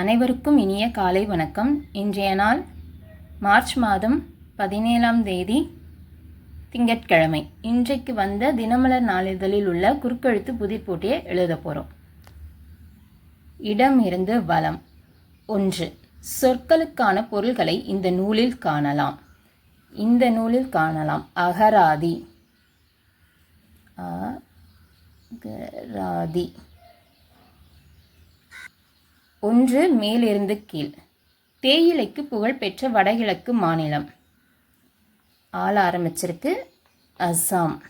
அனைவருக்கும் இனிய காலை வணக்கம். இன்றைய நாள் மார்ச் மாதம் பதினேழாம் தேதி திங்கட்கிழமை. இன்றைக்கு வந்த தினமலர் நாளிதழில் உள்ள குறுக்கெழுத்து புதிர் போட்டியை எழுத போகிறோம் இடம் இருந்து வளம். ஒன்று சொற்களுக்கான பொருள்களை இந்த நூலில் காணலாம். இந்த நூலில் காணலாம். அகராதி. அகராதி. ஒன்று மேலிருந்து கீழ். தேயிலைக்கு புகழ்பெற்ற வடகிழக்கு மாநிலம். ஆள ஆரம்பிச்சிருக்கு அஸ்ஸாம்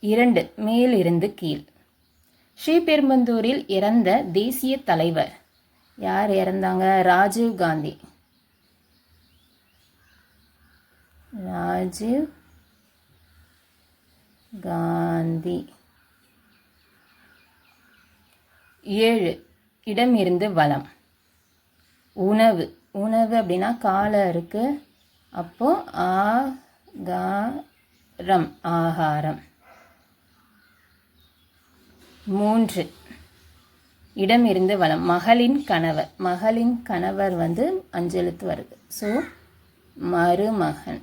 இரண்டு மேலிருந்து கீழ். ஸ்ரீபெரும்பந்தூரில் இறந்த தேசிய தலைவர். யார் இறந்தாங்க? ராஜீவ் காந்தி. ராஜீவ் காந்தி. ஏழு. இடம் இருந்து வளம். உணவு. உணவு அப்படின்னா காலை இருக்குது அப்போது ஆகாரம். ஆகாரம். மூன்று. இடம் இருந்து வளம். மகளின் கணவர். மகளின் கணவர் வந்து அஞ்செழுத்து வருது. ஸோ மருமகன்.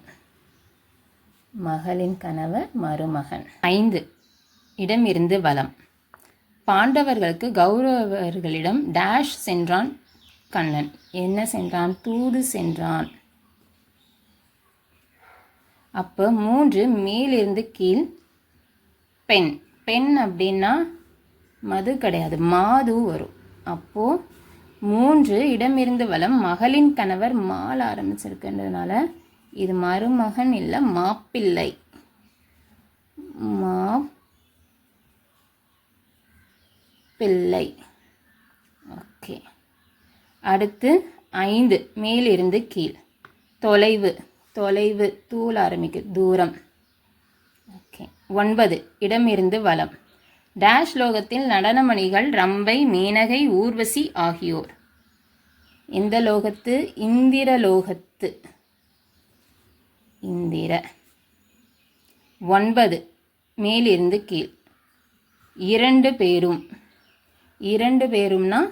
மகளின் கணவர் மருமகன். ஐந்து. இடம் இருந்து வளம். பாண்டவர்களுக்கு கௌரவர்களிடம் டேஷ் சென்றான் கண்ணன். என்ன சென்றான்? தூது சென்றான். அப்போ மூன்று மேலிருந்து கீழ் பெண். பெண் அப்படின்னா மது கிடையாது மாது வரும். அப்போது மூன்று இடமிருந்து வளம் மகளின் கணவர் மால் ஆரம்பிச்சிருக்கின்றதுனால இது மருமகன் இல்லை மாப்பிள்ளை. மா பிள்ளை. ஓகே. அடுத்து ஐந்து மேலிருந்து கீழ். தொலைவு தொலைவு தூள் ஆரம்பிக்கு தூரம். ஓகே. ஒன்பது இடமிருந்து வலம். டேஷ் லோகத்தில் நடனமணிகள் ரம்பை மீனகை ஊர்வசி ஆகியோர். எந்த லோகத்து? இந்திர லோகத்து. இந்திர. ஒன்பது மேலிருந்து கீழ். இரண்டு பேரும். இரண்டு பேரும்னா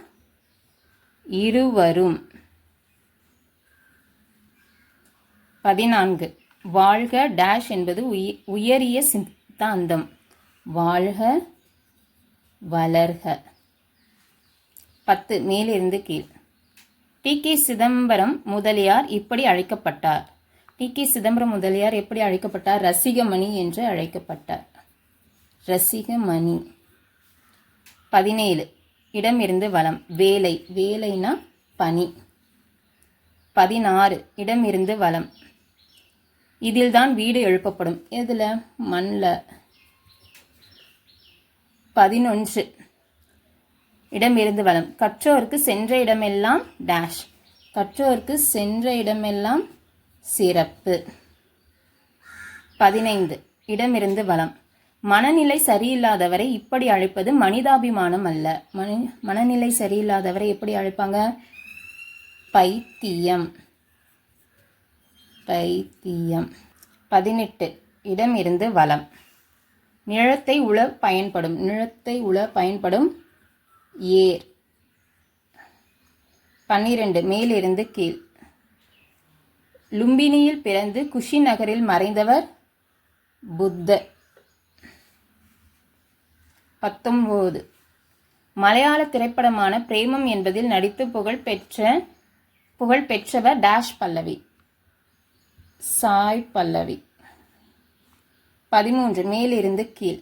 இருவரும். பதினான்கு. வாழ்க டேஷ் என்பது உய உயரிய சித்தாந்தம். வாழ்க வளர்க. பத்து மேலிருந்து கீழ். டி கே சிதம்பரம் முதலியார் இப்படி அழைக்கப்பட்டார். டி கே சிதம்பரம் முதலியார் எப்படி அழைக்கப்பட்டார்? ரசிகமணி என்று அழைக்கப்பட்டார். ரசிகமணி. பதினேழு. இடம் இருந்து வளம். வேலை. வேலைனா பனி பதினாறு. இடமிருந்து வளம் வளம். இதில்தான் வீடு எழுப்பப்படும். எதில்? மண்ணில் பதினொன்று. இடமிருந்து வளம். கற்றோருக்கு சென்ற இடமெல்லாம் டேஷ் கற்றோருக்கு சென்ற இடமெல்லாம் சிறப்பு. பதினைந்து. இடமிருந்து வளம். மனநிலை சரியில்லாதவரை இப்படி அழைப்பது மனிதாபிமானம் அல்ல. மனி மனநிலை சரியில்லாதவரை எப்படி அழைப்பாங்க? பைத்தியம். பைத்தியம். பதினெட்டு. இடம் இருந்து வளம். நிழத்தை உழ பயன்படும். நிழத்தை உழ பயன்படும் ஏர். பன்னிரண்டு. மேலிருந்து கீழ். லும்பினியில் பிறந்து குஷி நகரில் மறைந்தவர் புத்தர் பத்தொம்போது மலையாள திரைப்படமான பிரேமம் என்பதில் நடித்து புகழ் பெற்ற புகழ் பெற்றவர் டேஷ் பல்லவி. சாய் பல்லவி. பதிமூன்று மேலிருந்து கீழ்.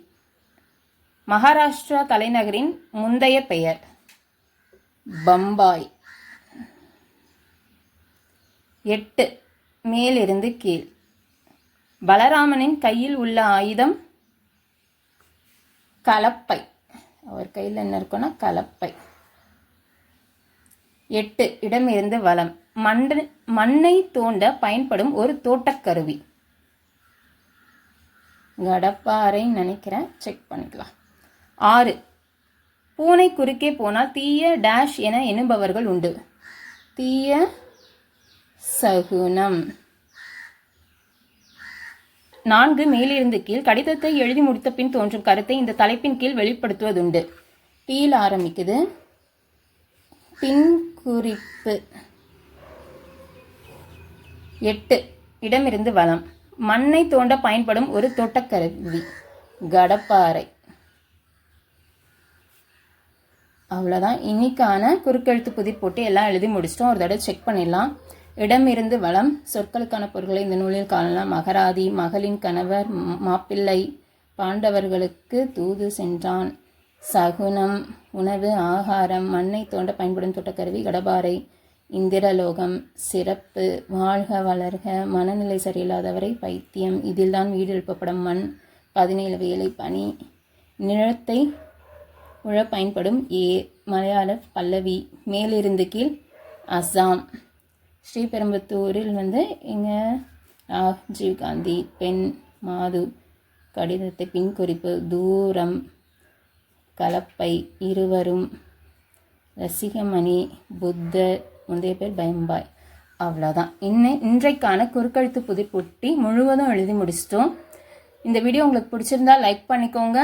மகாராஷ்டிரா தலைநகரின் முந்தைய பெயர் பம்பாய். எட்டு மேலிருந்து கீழ். பலராமனின் கையில் உள்ள ஆயுதம் கலப்பை. அவர் கையில் என்ன இருக்குன்னா கலப்பை. எட்டு இடமிருந்து வளம் மண் மண்ணை தோண்ட பயன்படும் ஒரு தோட்டக்கருவி. கடப்பாறைன்னு நினைக்கிறேன். செக் பண்ணிக்கலாம். ஆறு பூனை குறுக்கே போனால் தீய டேஷ் என எண்ணுபவர்கள் உண்டு. தீய சகுனம். நான்கு மேலிருந்து கீழ் கடிதத்தை எழுதி முடித்த பின் தோன்றும் கருத்தை இந்த தலைப்பின் கீழ் வெளிப்படுத்துவதுண்டு. டீல் ஆரம்பிக்குது. பின் குறிப்பு. எட்டு. இடமிருந்து வளம் மண்ணை தோண்ட பயன்படும் ஒரு தோட்டக்கருவி. கடப்பாறை. அவ்வளோதான் இன்னைக்கான குறுக்கெழுத்து புதிர் போட்டு எல்லாம் எழுதி முடிச்சிட்டோம். ஒரு தடவை செக் பண்ணிடலாம். இடமிருந்து வளம் சொற்களுக்கான பொருட்களை இந்த நூலில் காணலாம். மகராதி மகளின் கணவர் மாப்பிள்ளை பாண்டவர்களுக்கு தூது சென்றான். சகுனம் உணவு ஆகாரம் மண்ணை தோண்ட பயன்படும் தோட்டக்கருவி கடபாரை இந்திரலோகம் சிறப்பு வாழ்க வளர்க மனநிலை சரியில்லாதவரை பைத்தியம் இதில்தான் வீடு எழுப்பப்படும் மண் பதினேழு வேலை பனி நிலத்தை உழ பயன்படும் ஏ மலையாள பல்லவி மேலிருந்து கீழ் அஸ்ஸாம் ஸ்ரீபெரும்புத்தூரில் வந்து இங்கே ராஜீவ் காந்தி பெண் மாது கடிதத்தை பின் குறிப்பு தூரம் கலப்பை இருவரும் ரசிகமணி புத்தர் முந்தைய பேர் பயம்பாய் அவ்வளோதான் இன்னை இன்றைக்கான குறுக்கெழுத்து புதிப்பொட்டி முழுவதும் எழுதி முடிச்சிட்டோம். இந்த வீடியோ உங்களுக்கு பிடிச்சிருந்தா லைக் பண்ணிக்கோங்க.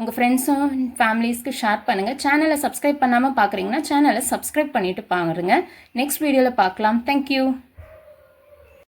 உங்கள் ஃப்ரெண்ட்ஸும் ஃபேமிலிஸ்க்கு ஷேர் பண்ணுங்கள் சேனலை சப்ஸ்கிரைப் பண்ணாமல் பார்க்குறீங்கன்னா சேனலை சப்ஸ்கிரைப் பண்ணிவிட்டு பாருங்க. நெக்ஸ்ட் வீடியோவில் பார்க்கலாம் தேங்க்யூ